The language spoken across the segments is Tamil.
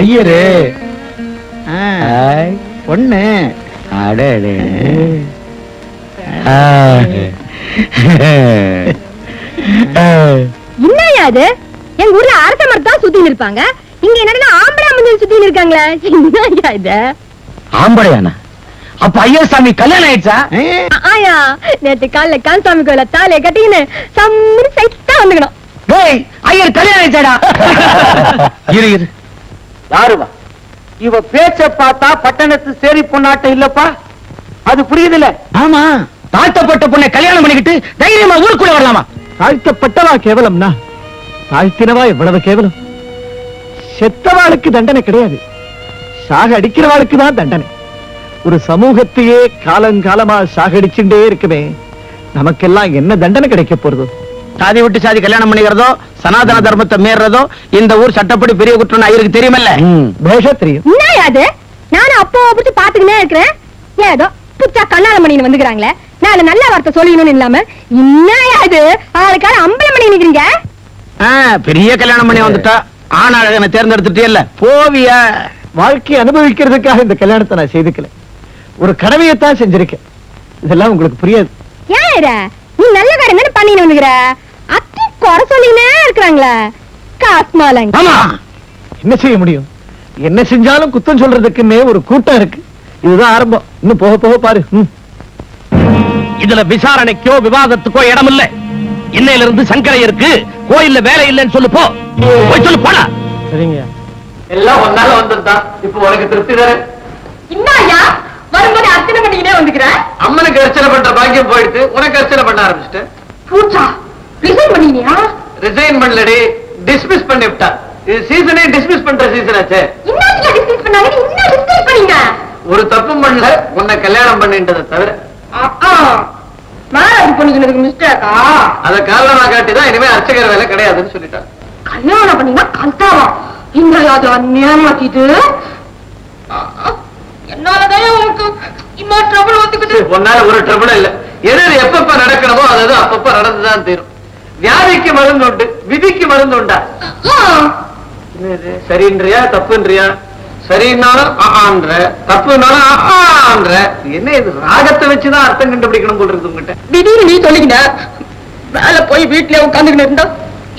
ஐயரே. பொண்ணு. அடடே. என்னய்யா அது? எங்க ஊர்ல அரச மரத்தான் சுத்தின்னு இருப்பாங்க. இங்க என்னன்னா ஆம்பளை மஞ்சள் சுத்தின்னு இருக்காங்களே? என்னய்யா இது? ஆம்படையானா அப்ப ஐயசாமி கல்யாணம் ஆயிடுச்சா? ஆயா. நேத்து காலைல கான்சாமி கோயில தாலியை கட்டிக்கின்னு சம்மி சைட்டா வந்துக்கணும். டேய் ஐயர் கல்யாணம் ஆயிடுச்சாடா? இரு இரு. யாருவா? இவ பேச்ச பார்த்தா பட்டணத்து சேரி பொண்ணாட்டம் இல்லப்பா? அது புரியுதுல ஆமா. தாழ்த்தப்பட்ட பொண்ணை கல்யாணம் பண்ணிக்கிட்டு தைரியமா ஊருக்குள்ள வரலாமா? தாழ்த்தப்பட்டவா கேவலம்னா தாழ்த்தினவா எவ்வளவு கேவலம்? செத்தவாளுக்கு தண்டனை கிடையாது. சாக அடிக்கிறவாளுக்கு தான் தண்டனை. ஒரு சமூகத்தையே காலங்காலமா சாகடிச்சுட்டே இருக்குமே. நமக்கெல்லாம் என்ன தண்டனை கிடைக்க போறது? சாதி விட்டு சாதி கல்யாணம் பண்ணிக்கிறதோ சனாதன தர்மத்தை மீறதோ இந்த ஊர் சட்டப்படி பெரிய குற்றம் ஐயருக்கு தெரியுமல்ல. பேஷா தெரியும். என்னய்யா அது? நானும் அப்போ பிடிச்சு பாத்துக்கினே இருக்கிறேன். ஏதோ புச்சா கண்ணால மணின்னு வந்துக்கிறாங்களே. நான் நல்ல வார்த்தை சொல்லணும்னு இல்லாம என்னய்யா இது ஆளுக்கார அம்பளை மணி நிக்கிறீங்க? ஆ, பெரிய கல்யாணம் பண்ணி வந்துட்டா. ஆண் அழகனை தேர்ந்தெடுத்துட்டே இல்ல போவியா? வாழ்க்கையை அனுபவிக்கிறதுக்காக இந்த கல்யாணத்தை நான் செய்துக்கல. ஒரு கடமையைத்தான் செஞ்சிருக்கேன். இதெல்லாம் உங்களுக்கு புரியாது. ஏன்? நீ நல்ல காரியம் தானே பண்ணின்னு வந்துக்கிற? குறை சொல்லினே இருக்கிறாங்களே. காஸ்மாலங்க ஆமா. என்ன செய்ய முடியும்? என்ன செஞ்சாலும் குத்தம் சொல்றதுக்குன்னே ஒரு கூட்டம் இருக்கு. இதுதான் ஆரம்பம். இன்னும் போக போக பாரு. இதுல விசாரணைக்கோ விவாதத்துக்கோ இடம் இல்ல இன்னையில இருந்து சங்கரையருக்கு கோயில்ல வேலை இல்லைன்னு சொல்லு போ. போய் சொல்லு போடா. சரிங்க. எல்லாம் ஒன்னால வந்திருந்தான் இப்ப உனக்கு திருப்தி தானே? என்னய்யா வரும்போது அர்ச்சனை பண்ணிக்கிட்டே வந்துக்கிற? அம்மனுக்கு அர்ச்சனை பண்ற பாக்கியம் போயிடுத்து உனக்கு அர்ச்சனை பண்ண ஆரம்பிச்சிட்டேன் பூச்சா? ரிசைன் பண்ணிக்கினியா ரிசைன் பண்ணலடி. டிஸ்மிஸ் பண்ணிவிட்டா இது சீசனே டிஸ்மிஸ் பண்ற சீசன் ஆச்சே. இன்னும் டிஸ்கஸ் பண்ணாங்க இன்னும் டிஸ்கஸ் பண்ணீங்க ஒரு தப்பும் பண்ணல உன்னை கல்யாணம் பண்ணின்றதை தவிர. மேரேஜ் பண்ணிக்கிறதுக்கு மிஸ்டேக்கா அத காரணமா காட்டிதான் இனிமே அர்ச்சகர் வேலை கிடையாதுன்னு சொல்லிட்டான். கல்யாணம் பண்ணீங்கன்னா கல்தாவா? இந்த அது அந்நியமாக்கிட்டு என்னாலதான் உனக்கு இம்மா ட்ரபிள் வந்துக்குது. உன்னால ஒரு ட்ரபிள் இல்ல. எது எப்பப்ப நடக்கணுமோ அது அது அப்பப்ப நடந்துதான் தீரும். வியாதிக்கு மருந்து உண்டு விதிக்கு மருந்து உண்டா சரின்றியா தப்புன்றியா? சரின்னாலும் ஆன்ற தப்புனாலும் ஆன்ற என்ன இது ராகத்தை வச்சுதான் அர்த்தம் கண்டுபிடிக்கணும் போல் இருக்கு உங்ககிட்ட. திடீர்னு நீ சொல்லிக்கின வேலை போய் வீட்டுல உட்காந்துக்கிட்டு இருந்தா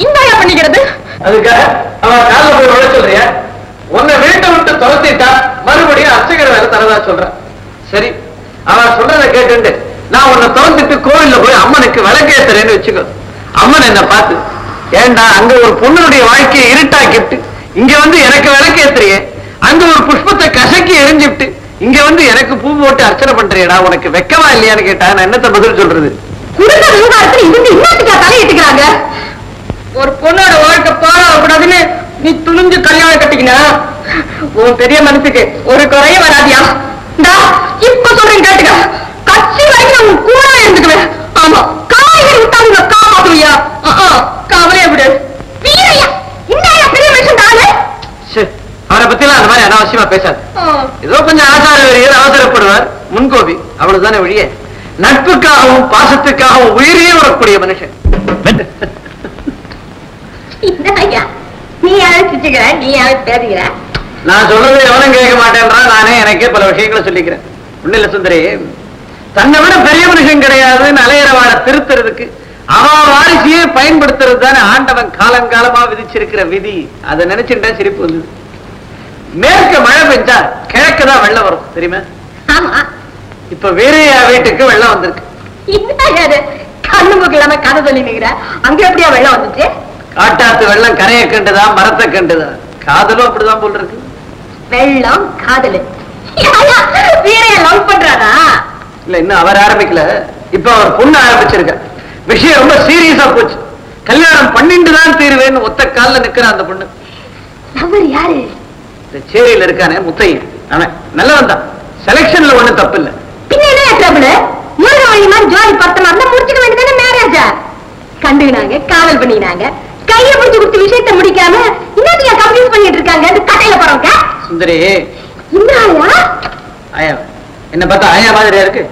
இந்தாயா பண்ணிக்கிறது? அதுக்காக அவன் காலைல போய் விழ சொல்றியா? உன்னை வீட்டை விட்டு துரத்திட்டா மறுபடியும் அர்ச்சகர் வேலை தரதா சொல்றான் சரி அவன் சொல்றத கேட்டுண்டு நான் உன்னை திறந்துட்டு கோவில்ல போய் அம்மனுக்கு விளக்கேத்துறேன்னு வச்சுக்கோ. அம்மன் என்ன பார்த்து ஏண்டா அங்க ஒரு பொண்ணுடைய வாழ்க்கையை இருட்டாக்கிட்டு இங்க வந்து எனக்கு விளக்கேத்துறியே. அங்க ஒரு புஷ்பத்தை கசக்கி எரிஞ்சுட்டு இங்க வந்து எனக்கு பூ போட்டு அர்ச்சனை பண்றியடா உனக்கு வெக்கமா இல்லையான்னு கேட்டா நான் என்னத்த பதில் சொல்றது? குடும்ப விவகாரத்துல இவங்க இன்னத்துக்கா தலையிட்டுக்கிறாங்க ஒரு பொண்ணோட வாழ்க்கை பாழாக கூடாதுன்னு நீ துணிஞ்சு கல்யாணம் கட்டிக்கின? உன் பெரிய மனசுக்கு ஒரு குறைய வராதியா? இப்ப சொல்றேன் கேட்டுக்க. கட்சி வரைக்கும் நான் உன் கூட இருந்துக்குவேன். ஆமா. காப்பாத்துவியா கவலைய விடு. வீரையா இந்த பெரிய மனுஷன் தானே? சே, அவரை பத்திலாம் அந்த மாதிரி அனாவசியமா பேசாது. ஏதோ கொஞ்சம் ஆசார வெறியர் அவசரப்படுவார். முன்கோபி அவ்வளவுதானே வழியே நட்புக்காகவும் பாசத்துக்காகவும் உயிரையே விடக்கூடிய மனுஷன். ஐயா நீ அழைச்சிச்சுக்கிற நீ நான் சொல்றது எவனும் கேட்க மாட்டேன்றான். நானே எனக்கே பல விஷயங்களை சொல்லிக்கிறேன். ஒண்ணு இல்ல சுந்தரி தன்னை விட பெரிய மனுஷன் கிடையாதுன்னு அலையறவாட திருத்துறதுக்கு. வாரிசையே பயன்படுத்துறது தானே ஆண்டவன் காலங்காலமா விதிச்சிருக்கிற விதி. அதை நினைச்சுட்டா சிரிப்பு வந்தது. மேற்க மழை பெஞ்சா கிழக்கு தான் வெள்ளம் வரும் தெரியுமா? ஆமா. இப்ப வீரையா வீட்டுக்கு வெள்ளம் வந்திருக்கு. என்ன அது கண்ணு மூக்கு இல்லாம கதை சொல்லி நிக்கிற அங்க எப்படியா வெள்ளம் வந்துச்சு? காட்டாத்து வெள்ளம் கரையை கண்டுதா மரத்தை கண்டுதா? காதலும் அப்படிதான் போல் இருக்கு. வெள்ளம் காதலு. வீரைய லவ் பண்றானா இல்ல இன்னும் அவர் ஆரம்பிக்கல. இப்ப அவர் பொண்ணு ஆரம்பிச்சிருக்க. விஷயம் ரொம்ப சீரியஸா போச்சு. கல்யாணம் பண்ணிட்டு தான் தீருவேன்னு ஒத்த கால்ல நிக்கிற அந்த பொண்ணு. லவர் யாரு? இந்த சேரியில இருக்கானே முத்தையன். அவன் நல்லவன் தான். செலக்ஷன்ல ஒண்ணும் தப்பு இல்ல பின்ன என்ன ட்ரபிள் முருகவழி மாதிரி ஜோடி பத்தமா இருந்தா முடிச்சுக்க வேண்டியதானே மேரேஜா காதல் பண்ணினாங்க. கைய பிடிச்சு கொடுத்து விஷயத்தை முடிக்காம இன்னத்துக்கு கம்ப்ளீட் பண்ணிட்டு இருக்காங்க. அந்த கடையில போறவங்க சுந்தரி. என்ன பார்த்தா ஆயா மாதிரியா இருக்கு.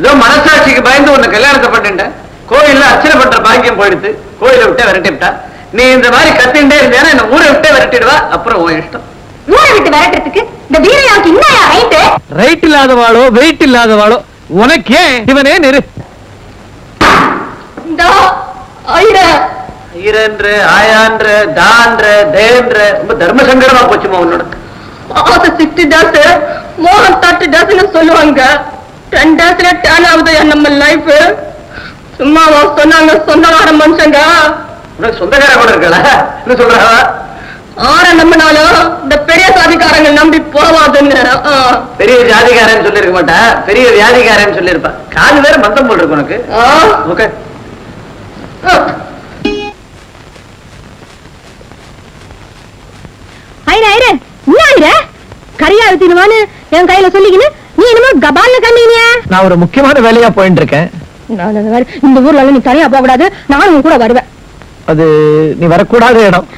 ஏதோ மனசாட்சிக்கு பயந்து உன்னை கல்யாணத்தை பண்ணிட்டேன். கோயில்ல அர்ச்சனை பண்ற பாக்கியம் போயிடுத்து. கோயிலை விட்டு விரட்டி விட்டா நீ இந்த மாதிரி கத்திண்டே இருந்தேன்னா என்ன ஊரை விட்டே விரட்டிடுவா. அப்புறம் உன் இஷ்டம். ஊரை விட்டு விரட்டுறதுக்கு இந்த வீரையாவுக்கு என்னையா ரைட்டு ரைட் இல்லாதவாளோ வெயிட் இல்லாதவாளோ உனக்கு ஏன் இவனே இந்த ஈரன்ற ஆயான்ற தான்ற தேன்ற ரொம்ப தர்ம சங்கடமா போச்சுமா உன்னோட ஆசை சிக்ஸ்டி டேஸ் மோகன் தேர்ட்டி டேஸ்னு சொல்லுவாங்க. டென் டேஸ்ல டேன் ஆகுது நம்ம லைஃப் சும்மாவா சொன்னாங்க சொந்தக்கார மனுஷங்க. உனக்கு சொந்தக்கார கூட இருக்கல? என்ன சொல்றா ஆற நம்பினாலும் இந்த பெரிய சாதிக்காரங்க நம்பி போவாதுன்னு. பெரிய ஜாதிகாரன் சொல்லிருக்க மாட்டா? பெரிய வியாதிகாரன் சொல்லிருப்பா. காது வேற மந்தம் போல் இருக்கு உனக்கு. ஓகே. கரியா ஊத்தினுவான்னு என் கையில சொல்லிக்கின்னு நீ என்னமோ கபால்ல கண்ணீங்க நான் ஒரு முக்கியமான வேலையா போயிட்டு இருக்கேன் இந்த ஊர்ல நீ தனியா போக கூடாது. நானும் உன் கூட வருவேன். அது நீ வரக்கூடாத இடம்.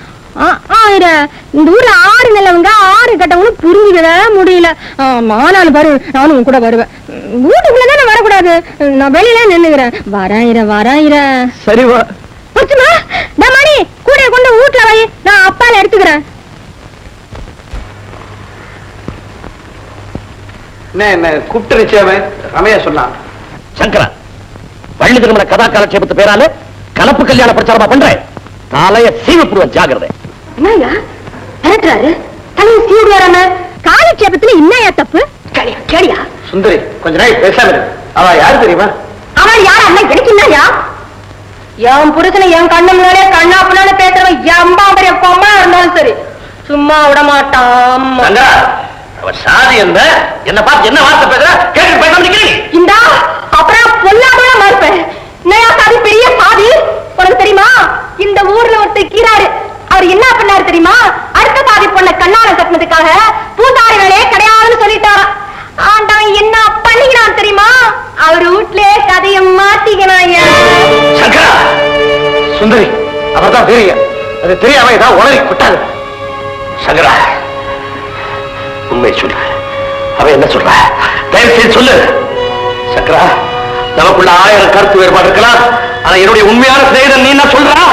ஆ, ஆ, ஐரா, இந்த ஊர்ல ஆறு நல்லவங்க ஆறு கட்டவங்களும் புரிஞ்சுக்கவே முடியல. ஆ, ஆனாலும் பாரு நானும் உன் கூட வருவேன். உம், வீட்டுக்குள்ள தானே வரக்கூடாது. நான் வெளியில நின்னுக்கிறேன். வரேன் ஐரா வரேன் ஐரா சரி வா. மணி கூட கொண்டு வீட்டுல வை. நான் அப்பால எடுத்துக்கிறேன். என்ன என்ன கூப்பிட்டு நிச்சயமே ரமையா சொன்னான். சங்கரா வள்ளி திருமண கதா காலட்சேபத்து பேரால கலப்பு கல்யாண பிரச்சாரமா பண்றேன் தலைய சீவப்புடுவன் ஜாகிரதை. என்னய்யா? மிரட்டுறாரு தலையை காலட்சேபத்துல என்னையா தப்பு? கேளியா கேளியா? சுந்தரி கொஞ்ச நாள் பேசாம இரு. அவ யாரு தெரியுமா? அவன் யார்? அண்ணன் எனக்கு என்னய்யா என் புருஷனை என் கண்ணு முன்னாலே கண்ணா புண்ணான்னு பேசுறவன் எம்பா பெரிய பொம்மா இருந்தாலும் சரி. சும்மா விட மாட்டான் அவ சாதி என்ன என்ன பார்த்து என்ன வார்த்தை பேசுற? கேட்டு பேசாம நிக்கிறீங்க இந்தா அப்புறம் பொல்லாதோட மறுப்பேன் என்னையா சாதி பெரிய சாதி? உனக்கு தெரியுமா? இந்த ஊர்ல ஒருத்தர் கீராரு அவர் என்ன பண்ணாரு தெரியுமா? அடுத்த சாதி பொண்ண கண்ணாலம் கட்டினதுக்காக பூசாரி வேலையே கிடையாதுன்னு சொல்லிட்டாராம். ஆண்டவன் என்ன பண்ணிக்கிறான் தெரியுமா? அவர் வீட்லயே கதைய மாத்திக்கிறான் சங்கரா! சுந்தரி அவர்தான் வீரிய அது தெரியாம ஏதாவது உளறி விட்டாது சங்கரா! அவ என்ன சொல்ற? தயவு செய்து சொல்லு. சங்கரா நமக்குள்ள ஆயிரம் கருத்து வேறுபாடு இருக்கலாம் ஆனா என்னுடைய உண்மையான சிநேகிதன் நீ என்ன சொல்றா?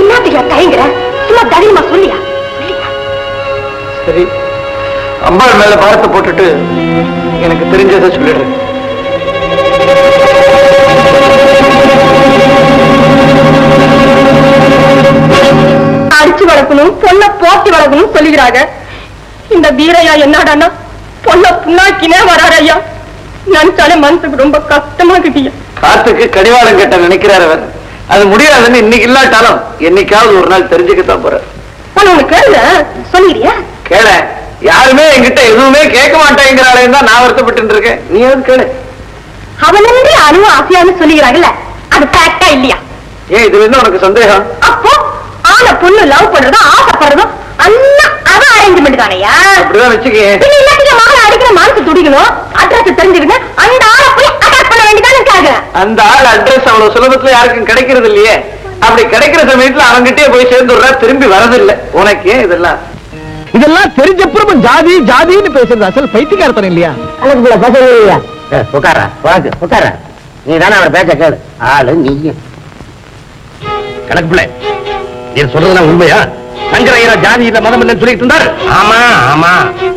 என்னத்துக்கு தயங்குற? சும்மா தைரியமா சொல்லியா? சரி அம்பாள் மேல பாரத்தை போட்டுட்டு எனக்கு தெரிஞ்சதை சொல்லிடு. அடிச்சு வளர்க்கணும் பொண்ண போட்டி வளர்க்கணும் சொல்லுகிறாங்க இந்த வீரையா என்னடான்னா பொண்ண புண்ணாக்கினே வராரு ஐயா நினைச்சாலே மனசுக்கு ரொம்ப கஷ்டமா கிட்டியா காத்துக்கு கடிவாளம் கட்ட நினைக்கிறார் அவர். அது முடியாதுன்னு இன்னைக்கு இல்லாட்டாலும் என்னைக்காவது ஒரு நாள் தெரிஞ்சுக்கத்தான் போற நான் உனக்கு கேளுங்க சொல்லிடுறியா? கேள. யாருமே என்கிட்ட எதுவுமே கேட்க மாட்டேங்கிறாளே தான் நான் வருத்தப்பட்டு இருக்கேன். நீ எது கேளு? அவனின்றி அணுவும் ஆசையான்னு சொல்லுகிறாங்கல்ல அது ஃபேக்டா இல்லையா? ஏன் இதுல என்ன உனக்கு சந்தேகம்? அப்போ ஆன பொண்ணு லவ் பண்றதும் ஆசைப்படுறதும் எல்லாம் அவன் அரேஞ்ச்மெண்ட் தானையா அப்படிதான் வச்சுக்கே மனசு துடிக்கணும் அட்ரஸ் தெரிஞ்சிருங்க அந்த ஆளை போய் அட்டாக் பண்ண வேண்டியதானே இருக்காங்க. அந்த ஆள் அட்ரஸ் அவ்வளவு சுலபத்துல யாருக்கும் கிடைக்கிறது இல்லையே. அப்படி கிடைக்கிற சமயத்துல அவன்கிட்டயே போய் சேர்ந்துடுறா திரும்பி வரதில்லை உனக்கு ஏன் இதெல்லாம்? இதெல்லாம் தெரிஞ்சப்புறம் ஜாதி ஜாதின்னு பேசுறது அசல் பைத்தியக்காரத்தனம் இல்லையா? கணக்குள்ள பசங்க இல்லையா? உட்கார உனக்கு உட்கார. நீ தானே அவர் பேச்ச கேளு. ஆளு நீயும். கணக்கு பிள்ளை. நீ சொல்றதுலாம் உண்மையா? சங்கரையரா ஜாதி இல்ல மதம் இல்லைன்னு சொல்லிட்டு இருந்தாரு. ஆமா ஆமா.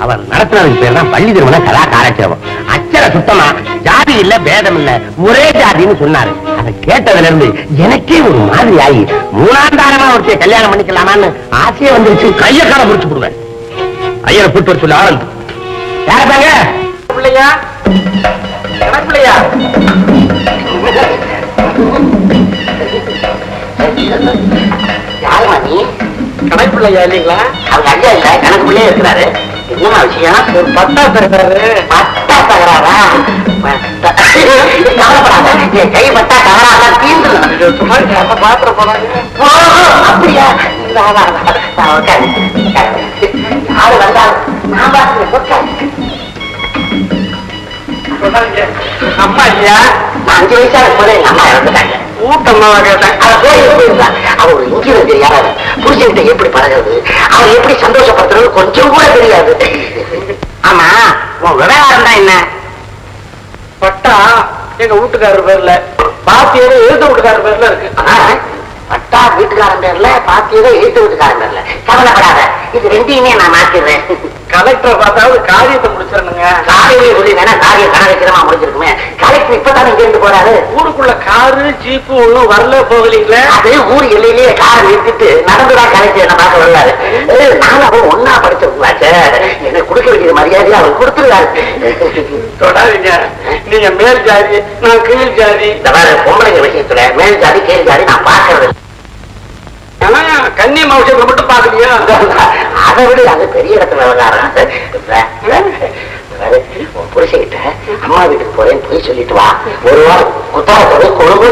அவர் நடத்துனதுக்கு பேர் தான் பள்ளி திருமண கலா காலட்சேபம் அச்சர சுத்தமா ஜாதி இல்ல பேதம் இல்ல ஒரே ஜாதின்னு சொன்னாரு. அதை கேட்டதுல இருந்து எனக்கே ஒரு மாதிரி ஆகி மூணாந்தாரமா ஒருத்தைய கல்யாணம் பண்ணிக்கலாமான்னு ஆசையே வந்துருச்சு. கைய கால முடிச்சு போடுவேன். ஐயரை கூட்டு வர சொல்லி ஆனந்த். யாரதாங்க பிள்ளையா? பிள்ளையா? கணக்கு பிள்ளையா இல்லைங்களா? அவங்க ஐயா இல்ல கணக்கு பிள்ளையே இருக்கிறாரு. என்னமா விஷயம்? ஒரு பட்டா தருகிறாரு. பட்டா தகராறா? கவலைப்படாத. கை பட்டா தகராறா? தீர்ந்துடும் சும்மா நம்ம பாத்திர போறாங்க ஓ, அப்படியா? இந்த வா, வா, வா. வா, உட்காரு, உட்காரு. யாரு வந்தாலும் நான் பார்த்துக்கிறேன், உட்காரு. அம்மா இல்லையா? அஞ்சு வயசா இருக்கும்போது எங்க அம்மா இறந்துட்டாங்க. ஊட்டம்மாவா கேட்டேன் அவ கோயிலுக்கு போயிருந்தா அவ தெரியாத புருஷன்கிட்ட எப்படி பழகுறது அவன் எப்படி சந்தோஷப்படுத்துறது கொஞ்சம் கூட தெரியாது ஆமா உன் விவகாரம் தான் என்ன பட்டா எங்க வீட்டுக்காரர் பேர்ல பாத்தியது எழுத வீட்டுக்காரர் பேர்ல இருக்கு. பட்டா வீட்டுக்காரன் பேர்ல பாத்தியதோ எழுத்து வீட்டுக்காரன் பேர்ல. கவலைப்படாத இது ரெண்டையுமே நான் மாத்திடுறேன். கலெக்டர் பார்த்தாவது காரியத்தை முடிச்சிடணுங்க. காலையிலே சொல்லி வேணா காரியம் கனகச்சிரமா முடிஞ்சிருக்குமே. கலெக்டர் இப்பதானே இங்க இருந்து போறாரு? ஊருக்குள்ள காரு ஜீப்பு ஒண்ணும் வரல போகலீங்களே? அது ஊர் எல்லையிலேயே காரை நிறுத்திட்டு நடந்துதான் கலெக்டர் என்ன பார்க்க ஏய், நானும் அவன் ஒன்னா படிச்சவங்களாச்சே எனக்கு கொடுக்க வேண்டிய மரியாதையை அவர் கொடுத்துருவாரு தொடாதீங்க. நீங்க மேல் ஜாதி நான் கீழ் ஜாதி. இந்த மாதிரி பொம்பளைங்க விஷயத்துல மேல் ஜாதி கீழ் ஜாதி நான் பார்க்கறது இல்ல. ஆனா கன்னி மாவட்டத்தை மட்டும் பாக்கலையா அதை விட அது பெரிய இடத்துல விளையாடுறான். புருஷகிட்ட அம்மா வீட்டுக்கு போறேன்னு போய் சொல்லிட்டு வா. ஒரு வாரம் குத்தால கொடு கொழும்பு